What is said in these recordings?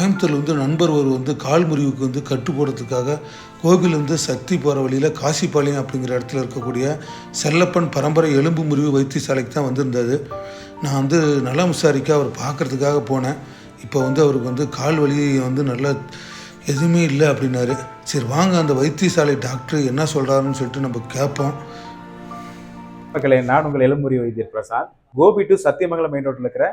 கோயம்புத்தூரில் வந்து நண்பர் ஒரு வந்து கால் முறிவுக்கு வந்து கட்டு போடுறதுக்காக கோவிலேருந்து சக்தி போகிற வழியில் காசிப்பாளையம் அப்படிங்கிற இடத்துல இருக்கக்கூடிய செல்லப்பன் பரம்பரை எலும்பு முறிவு வைத்தியசாலைக்கு தான் வந்திருந்தது நான் வந்து நலம் விசாரிக்க அவர் பார்க்கறதுக்காக போனேன். இப்போ வந்து அவருக்கு வந்து கால் வலி வந்து நல்லா எதுவுமே இல்லை அப்படின்னாரு. சரி வாங்க அந்த வைத்தியசாலை டாக்டர் என்ன சொல்கிறாருன்னு சொல்லிட்டு நம்ம கேட்போம் மக்களே நான் உங்கள் எலும்புரி வைத்தியர் பிரசாத். கோபி டு சத்தியமங்கலம் மெயின் ரோட்டில் இருக்கிற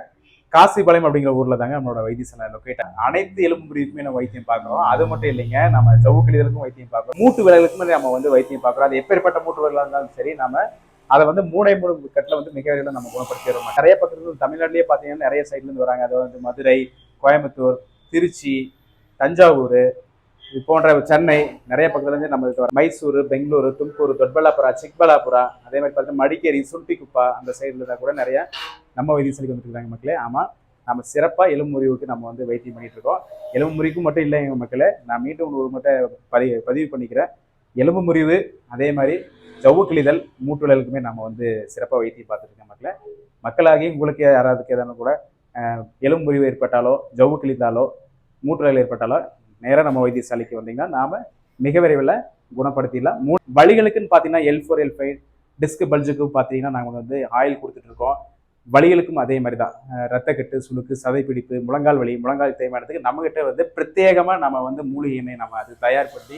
காசிபாளையம் அப்படிங்கிற ஊர்ல தாங்க நம்மளோட வைத்தியசாலை லொக்கேட் அனைத்து எலும்பு முறிவுக்குமே நம்ம வைத்தியம் பார்க்குறோம். அது மட்டும் இல்லைங்க நம்ம ஜவ்வு வைத்தியம் பார்க்குறோம். மூட்டு விலைகளுக்குமே நம்ம வந்து வைத்தியம் பார்க்குறோம். அது எப்பேற்பட்ட மூட்டு விலைகளாக இருந்தாலும் சரி நம்ம அதை வந்து மூளை மூணு கட்டில் வந்து மிக விரைவில் நம்ம குணப்படுத்திடுறோம் நிறைய பக்கத்துல தமிழ்நாட்டிலேயே பார்த்தீங்கன்னா நிறைய சைட்லேருந்து வராங்க. அது வந்து மதுரை கோயம்புத்தூர் திருச்சி தஞ்சாவூர் இது போன்ற சென்னை நிறைய பக்கத்துலேருந்து இருந்து மைசூர் பெங்களூரு தும்கூர் தொட்பல்லாபுரா சிக்பல்லாபுரா அதே மாதிரி பார்த்தீங்கன்னா மடிக்கேரி சுல்பிக்குப்பா அந்த சைடில் தான் கூட நிறைய நம்ம வைத்தியசாலைக்கு வந்துருக்காங்க மக்களே. ஆமாம் நம்ம சிறப்பாக எலும்பு முறிவுக்கு நம்ம வந்து வைத்தியம் பண்ணிகிட்டு இருக்கோம் எலும்பு முறிவுக்கு மட்டும் இல்லைங்க மக்களே நான் மீண்டும் ஒரு மட்டும் பதி பதிவு பண்ணிக்கிறேன். எலும்பு முறிவு அதே மாதிரி ஜவ்வு கிழிதல் மூட்டுகளுக்குமே நம்ம வந்து சிறப்பாக வைத்தியம் பார்த்துட்டு மக்களை. மக்களே மக்களாகி உங்களுக்கு யாராவதுக்கு எதனா கூட எலும்பு முறிவு ஏற்பட்டாலோ ஜவ்வு கிழிந்தாலோ மூட்டுகள் ஏற்பட்டாலோ நேராக நம்ம வைத்தியசாலைக்கு வந்தீங்கன்னா நாம் மிக விரைவில் குணப்படுத்திடலாம். மூ வழிகளுக்குன்னு பார்த்தீங்கன்னா L four L five disc பல்ஜுக்கு பார்த்தீங்கன்னா நாங்கள் வந்து ஆயில் கொடுத்துட்ருக்கோம் வலிகளுக்கும் அதே மாதிரி தான் ரத்தக்கட்டு சுளுக்கு சதைப்பிடிப்பு முழங்கால் வலி முழங்கால் தேய்மானத்துக்கு நம்மகிட்ட வந்து பிரத்யேகமாக நம்ம வந்து மூலிகை நம்ம அது தயார்படுத்தி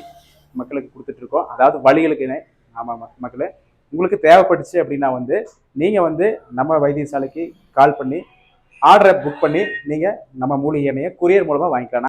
மக்களுக்கு கொடுத்துட்ருக்கோம் அதாவது வழிகளுக்கு எண்ணெய் ஆமாம் ம- மக்களே உங்களுக்கு தேவைப்பட்டுச்சு அப்படின்னா வந்து நீங்கள் வந்து நம்ம வைத்தியசாலைக்கு கால் பண்ணி ஆர்டரை புக் பண்ணி நீங்கள் நம்ம மூலிகை எண்ணெயை மூலமாக வாங்கிக்கலாம்.